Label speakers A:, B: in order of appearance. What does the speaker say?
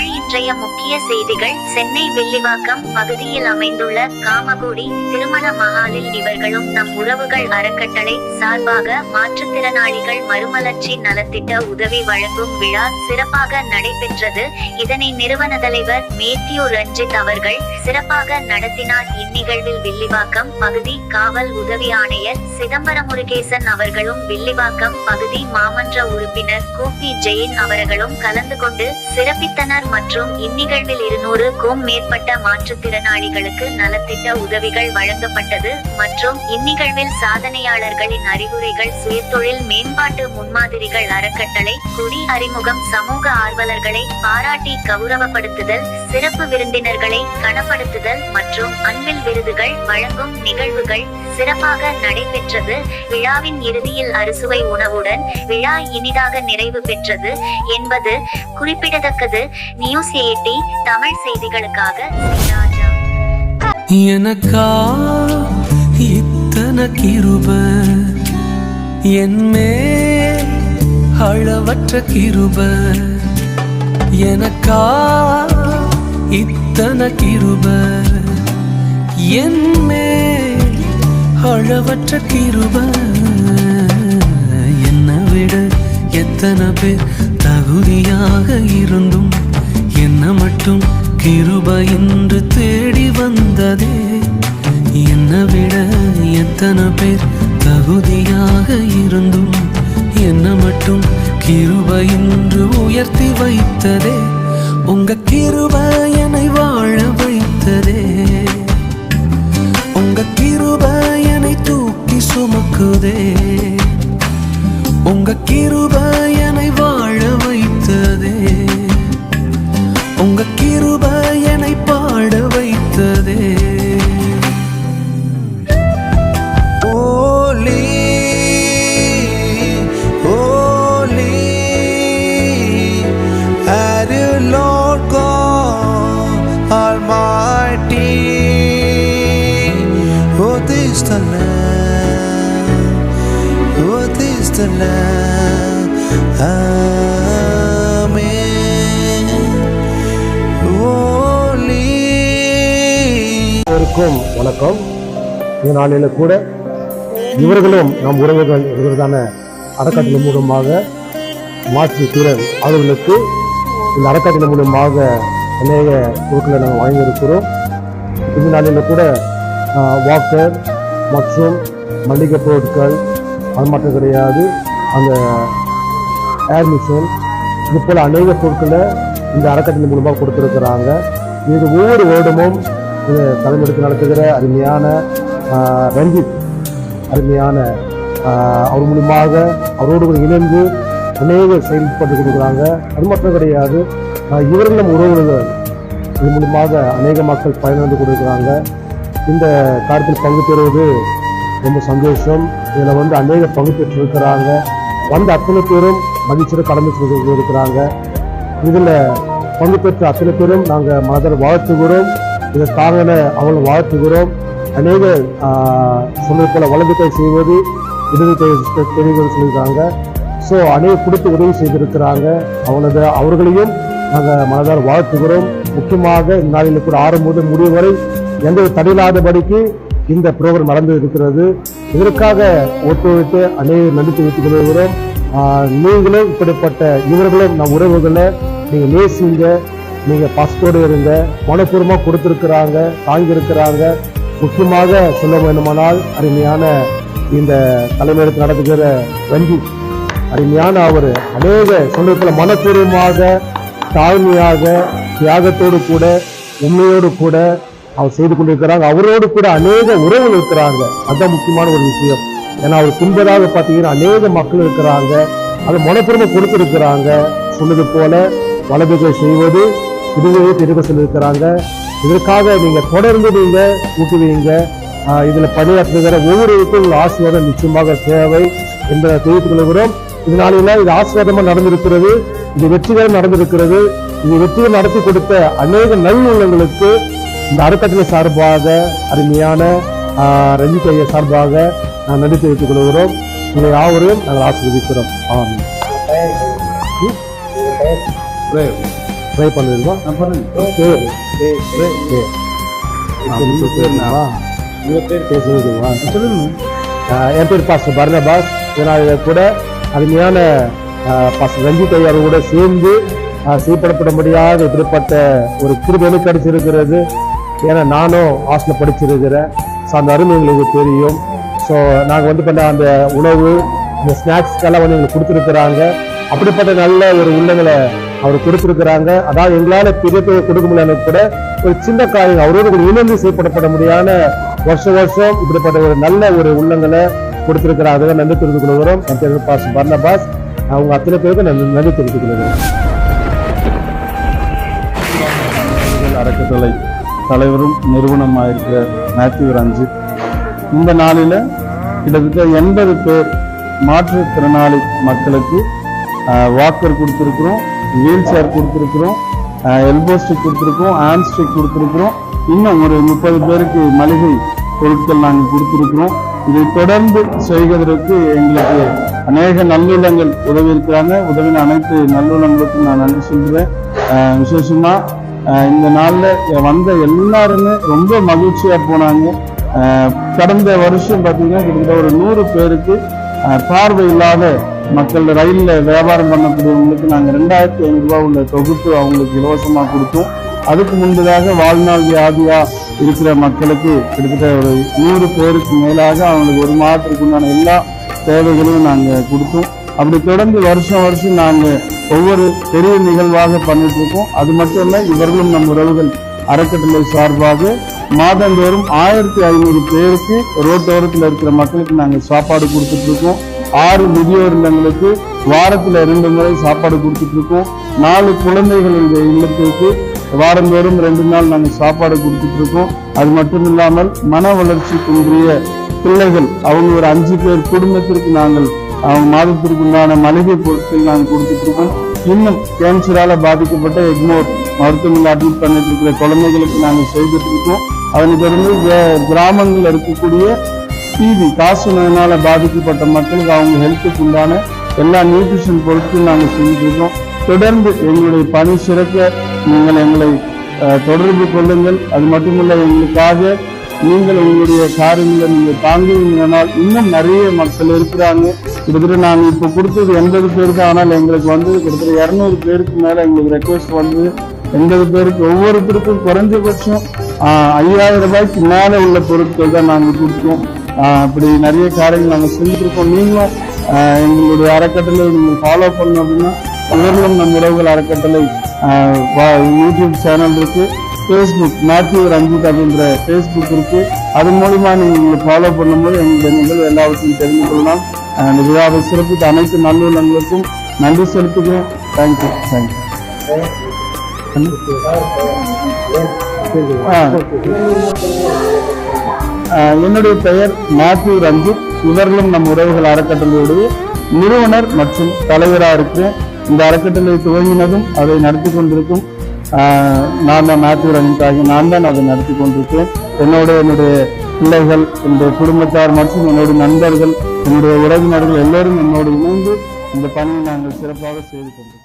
A: தமிழ் இன்றைய முக்கிய செய்திகள். சென்னை வெள்ளிவாக்கம் பகுதியில் அமைந்துள்ள காமகுடி திருமண மகாலில் இவர்களும் நம் உறவுகள் அறக்கட்டளை சார்பாக மாற்றுத்திறனாளிகள் மறுமலர்ச்சி நலத்திட்ட உதவி வழங்கும் விழா சிறப்பாக நடைபெற்றது. இதனை நிறுவன தலைவர் மேத்யூ ரஞ்சித் அவர்கள் சிறப்பாக நடத்தினார். இந்நிகழ்வில் வில்லிவாக்கம் பகுதி காவல் உதவி ஆணையர் சிதம்பரம் முருகேசன் அவர்களும் வில்லிவாக்கம் பகுதி மாமன்ற உறுப்பினர் கோபி ஜெயின் அவர்களும் கலந்து கொண்டு சிறப்பித்தனர். மற்றும் இந்நிகழ்வில் இருநூறுக்கும் மேற்பட்ட மாற்றுத்திறனாளிகளுக்கு நலத்திட்ட உதவிகள் வழங்கப்பட்டது மற்றும் இந்நிகழ்வில் சாதனையாளர்களின் அறிவுரைகள் சுயத்தொழில் மேம்பாட்டு முன்மாதிரிகள் அறக்கட்டளை குடி அறிமுகம் சமூக ஆர்வலர்களை பாராட்டி கௌரவப்படுத்துதல் சிறப்பு விருந்தினர்களை கனப்படுத்துதல் மற்றும் அன்பில் விருதுகள் வழங்கும் நிகழ்வுகள் சிறப்பாக நடைபெற்றது. விழாவின் இறுதியில் அறுசுவை உணவுடன் விழா இனிதாக நிறைவு பெற்றது என்பது குறிப்பிடத்தக்கது. நியூஸ் எயிட்டி தமிழ் செய்திகளுக்காக
B: எனக்கா இத்தனை கிருப என்மே அளவற்ற கிருப. எனக்கா இத்தனை கிருப என்மே அளவற்ற கிருப. என்னை விட எத்தனை பேர் தகுதியாக இருந்தும் மட்டும் கிருப என்று தேடி வந்ததே. என்னை விட எத்தனை பேர் தகுதியாக இருந்தும் என்ன மட்டும் கிருப என்று உயர்த்தி வைத்ததே. உங்க கிருப என்னை வாழ வைத்ததே. உங்க கிருப என்னை தூக்கி சுமக்குதே.
C: அனைவருக்கும் வணக்கம். இந்த நாளில் கூட இவர்களும் நம் உறவுகள் இவர்களான அறக்கட்டளை மூலமாக மாற்றி திறன் அவர்களுக்கு இந்த அறக்கட்டளை மூலமாக அநேக பொருட்களை நாங்கள் வாங்கியிருக்கிறோம். இந்த நாளில் கூட வாக்கர் மற்றும் மளிகை பொருட்கள் அது மட்டும் கிடையாது. அந்த ஏர் மிஷின் இது போல் அநேக பொருட்களை இந்த அறக்கட்டளை மூலமாக கொடுத்துருக்குறாங்க. இது ஒவ்வொரு வருடமும் இது தலைமெடுத்து நடத்துகிற அருமையான ரஞ்சித் அருமையான அவர் மூலியமாக அவரோடு கூட இணைந்து அநேக செயல்பட்டு கொடுக்குறாங்க அது மட்டும் கிடையாது இவர்களும் உறவுகள். இது மூலியமாக அநேக மக்கள் பயனடைந்து கொடுக்குறாங்க இந்த காலத்தில் பங்கு பெறுவது ரொம்ப சந்தோஷம். இதில் வந்து அநேக பங்கு பெற்றிருக்கிறாங்க. வந்த அத்தனை பேரும் மகிழ்ச்சியோட கடமை செய்து இருக்கிறாங்க இதில் பங்கு பெற்ற அத்தனை பேரும் நாங்கள் மனதில் வாழ்த்துகிறோம். இதை தாங்கின வாழ்த்துகிறோம். அநேக சொன்னது போல வலது கை செய்வது இடது கை தெரிவது சொல்லியிருக்காங்க. ஸோ அநேக கொடுத்து உதவி செய்திருக்கிறாங்க. அவனது அவர்களையும் நாங்கள் மனதார் வாழ்த்துகிறோம். முக்கியமாக இந்த நாளில் கூட ஆரம்பம் முதல் முடிவு வரை எந்த ஒரு தடையில்லாதபடிக்கு இந்த ப்ரோக்ராம் நடந்து இருக்கிறது. இதற்காக ஒத்துழைத்து அநேக நன்றி தெரிவித்துக் கொள்கிறோம். நீங்களும் இப்படிப்பட்ட இவர்களும் நம் உறவுகளை நீங்கள் நேசிங்க. நீங்க பாஸ்போர்ட் இருங்க மனப்பூர்வமாக கொடுத்திருக்கிறாங்க தாங்கியிருக்கிறாங்க. முக்கியமாக சொல்ல வேண்டுமானால் அருமையான இந்த தலைமையிடத்தில் நடத்துகிற வங்கி அருமையான அவர் அநேக சொன்னதுல மனப்பூர்வமாக தாழ்மையாக தியாகத்தோடு கூட உண்மையோடு கூட அவர் செய்து கொண்டிருக்கிறாங்க. அவரோடு கூட அநேக உறவுகள் இருக்கிறாங்க அதுதான் முக்கியமான ஒரு விஷயம். ஏன்னா அவர் பின்பதாக பார்த்தீங்கன்னா அநேக மக்கள் இருக்கிறாங்க. அதை மனப்பெருமை கொடுத்துருக்கிறாங்க. சொன்னது போல வலதுகை செய்வது இதுவே திரும்ப சொல்லியிருக்கிறாங்க. இதற்காக நீங்க தொடர்ந்து நீங்க ஊக்குவீங்க. இதுல பணியாற்றுகிற ஒவ்வொருவருக்கும் உங்கள் ஆசீர்வாதம் நிச்சயமாக தேவை என்பதை தெரிவித்துக் கொள்கிறோம் இதனால இது ஆசீர்வாதமா நடந்திருக்கிறது. இது வெற்றிகரம் நடந்திருக்கிறது. இது வெற்றிகள் நடத்தி கொடுத்த அநேக நல்லுள்ளங்களுக்கு இந்த அறக்கட்டளை சார்பாக அருமையான ஆஹ், ரஞ்சித் ஐயா சார்பாக நான் நன்றி தெரிவித்துக் கொள்கிறோம். உங்களை யாவரையும் நாங்கள் ஆசீர்வதிக்கிறோம். ஆமாம் ட்ரை ஆஹ் என் பேர் பாஸ்டர் பர்னபாஸ். இதனால் கூட அருமையான பாஸ்டர் ரஞ்சித் ஐயா கூட சேர்ந்து ஆஹ் செய்யப்படப்பட முடியாத இப்படிப்பட்ட ஒரு கிருபை எனக்கு கிடைச்சிருக்கிறது. ஏன்னா நானும் ஹாஸ்டலில் படிச்சிருக்கிறேன். ஸோ அந்த அருமை எங்களுக்கு தெரியும். ஸோ நாங்கள் வந்து பண்ண அந்த உணவு இந்த ஸ்நாக்ஸ்க்கெல்லாம் வந்து எங்களுக்கு கொடுத்துருக்குறாங்க. அப்படிப்பட்ட நல்ல ஒரு உள்ளங்களை அவர் கொடுத்துருக்குறாங்க. அதாவது எங்களால் பெரிய தொகை கொடுக்க முடியல கூட ஒரு சின்ன காரியம் அவரோடு ஒரு இணைந்து செய்யப்படப்பட முடியாத வருஷம் வருஷம் இப்படிப்பட்ட ஒரு நல்ல ஒரு உள்ளங்களை கொடுத்திருக்கிறாங்க அதுதான் நன்றி தெரிந்து கொள்கிறோம். என் பேர் பாஸ் பர்னபாஸ் அவங்க அத்தனை பேருக்கு நன்றி நன்றி தெரிவித்துக் கொள்கிறோம்
D: அறக்கட்டளை தலைவரும் நிறுவனமாயிருக்கிற மேத்யூ ரஞ்சித். இந்த நாளில் கிட்டத்தட்ட எண்பது பேர் மாற்றுத்திறனாளி மக்களுக்கு வாக்கர் கொடுத்துருக்குறோம். வீல் சேர் கொடுத்துருக்குறோம் எல்போ ஸ்டிக் கொடுத்துருக்கோம் ஹேண்ட் ஸ்டிக் கொடுத்துருக்குறோம். இன்னும் ஒரு முப்பது பேருக்கு மளிகை பொருட்கள் நாங்கள் கொடுத்துருக்குறோம். இதை தொடர்ந்து செய்வதற்கு எங்களுக்கு அநேக நல்லுள்ளங்கள் உதவி இருக்கிறாங்க உதவின அனைத்து நல்லுள்ளங்களுக்கும் நான் நன்றி சொல்கிறேன் விசேஷமாக விசேஷமா இந்த நாளில் வந்த எல்லாருமே ரொம்ப மகிழ்ச்சியாக போனாங்க. கடந்த வருஷம் பார்த்தீங்கன்னா கிட்டத்தட்ட ஒரு நூறு பேருக்கு பார்வை இல்லாத மக்கள் ரயிலில் வியாபாரம் பண்ணக்கூடியவங்களுக்கு நாங்கள் ரெண்டாயிரத்தி ஐநூறுரூவா உள்ள தொகுப்பு அவங்களுக்கு இலவசமாக கொடுத்தோம். அதுக்கு முன்பதாக வாழ்நாள் வியாதியாக இருக்கிற மக்களுக்கு கிட்டத்தட்ட ஒரு நூறு பேருக்கு மேலாக அவங்களுக்கு ஒரு மாதத்துக்கு உண்டான எல்லா தேவைகளையும் நாங்கள் கொடுத்தோம். அப்படி தொடர்ந்து வருஷம் வருஷம் நாங்கள் ஒவ்வொரு பெரிய நிகழ்வாக பண்ணிட்டு இருக்கோம் அது மட்டும் இல்லை இவர்களும் நம் உறவுகள் அறக்கட்டளை சார்பாக மாதந்தோறும் ஆயிரத்தி ஐநூறு பேருக்கு ரோட்டோரத்தில் இருக்கிற மக்களுக்கு நாங்கள் சாப்பாடு கொடுத்துட்டு இருக்கோம் ஆறு முதியோர் இல்லங்களுக்கு வாரத்தில் இரண்டு முறை சாப்பாடு கொடுத்துட்டு இருக்கோம். நாலு குழந்தைகள் இந்த இல்லத்திற்கு வாரந்தோறும் ரெண்டு நாள் நாங்கள் சாப்பாடு கொடுத்துட்டு இருக்கோம். அது மட்டும் இல்லாமல் மன வளர்ச்சி குன்றிய பிள்ளைகள் அவங்க ஒரு அஞ்சு பேர் குடும்பத்திற்கு நாங்கள் அவங்க மாதத்திற்கு உண்டான மளிகை பொருட்கள் நாங்கள் கொடுத்துட்டு இருக்கோம். இன்னும் கேன்சரால பாதிக்கப்பட்ட எக்மோர் மருத்துவமனையில் அட்மிட் பண்ணிட்டு இருக்கிற குழந்தைகளுக்கு நாங்கள் செய்துட்டு இருக்கோம். அதனை தொடர்ந்து கிராமங்களில் இருக்கக்கூடிய டிவி காசு நோயினால பாதிக்கப்பட்ட மக்களுக்கு அவங்க ஹெல்த்துக்கு உண்டான எல்லா நியூட்ரிஷன் பொருட்களும் நாங்கள் செஞ்சுருக்கோம் தொடர்ந்து எங்களுடைய பணி சிறக்க நீங்கள் எங்களை தொடர்பு கொள்ளுங்கள். அது மட்டுமல்ல எங்களுக்காக நீங்கள் உங்களுடைய காரியங்களை நீங்கள் தாங்குவீங்கனால் இன்னும் நிறைய மக்கள் இருக்கிறாங்க. கிட்டத்தட்ட நாங்கள் இப்போ கொடுத்தது எண்பது பேருக்கு ஆனால் எங்களுக்கு வந்து கிட்டத்தட்ட இரநூறு பேருக்கு மேலே எங்களுக்கு ரெக்வஸ்ட் வந்தது. எண்பது பேருக்கு ஒவ்வொருத்தருக்கும் குறைஞ்சபட்சம் ஐயாயிரம் ரூபாய்க்கு மேலே உள்ள பொருட்கள் தான் நாங்கள் கொடுத்தோம். அப்படி நிறைய காரியங்கள் நாங்கள் செஞ்சுருக்கோம். நீங்களும் எங்களுடைய அறக்கட்டளை நீங்கள் ஃபாலோ பண்ணணும் அப்படின்னா இவர்களும் நம் உறவுகள் அறக்கட்டளை வா- யூடியூப் சேனல் இருக்குது ஃபேஸ்புக் மேத்யூ ரஞ்சித் அப்படின்ற ஃபேஸ்புக் இருக்குது அது மூலிமா நீங்கள் ஃபாலோ பண்ணும்போது எங்களுடைய நிகழ்வு எல்லாவற்றையும் தெரிந்து கொள்ளலாம். அந்த விழாவை சிறப்பித்த அனைத்து நல்லுள்ளங்களுக்கும் நன்றி செலுத்துகிறேன். தேங்க்யூ தேங்க்யூ என்னுடைய பெயர் மாத்யூ ரஞ்சித். இவர்களும் நம் உறவுகள் அறக்கட்டளையுடைய நிறுவனர் மற்றும் தலைவராக இருக்கிறேன். இந்த அறக்கட்டளை துவங்கினதும் அதை நடத்தி கொண்டிருக்கும் நான் தான் மேத்யூ ரஞ்சித் ஆகிய நான் தான் அதை நடத்தி கொண்டிருக்கேன் என்னோட என்னுடைய பிள்ளைகள் என்னுடைய குடும்பத்தார் மற்றும் என்னுடைய நண்பர்கள் என்னுடைய உறவினர்கள் எல்லோரும் என்னோடு இணைந்து இந்த பணியை நாங்கள் சிறப்பாக செய்து கொண்டோம்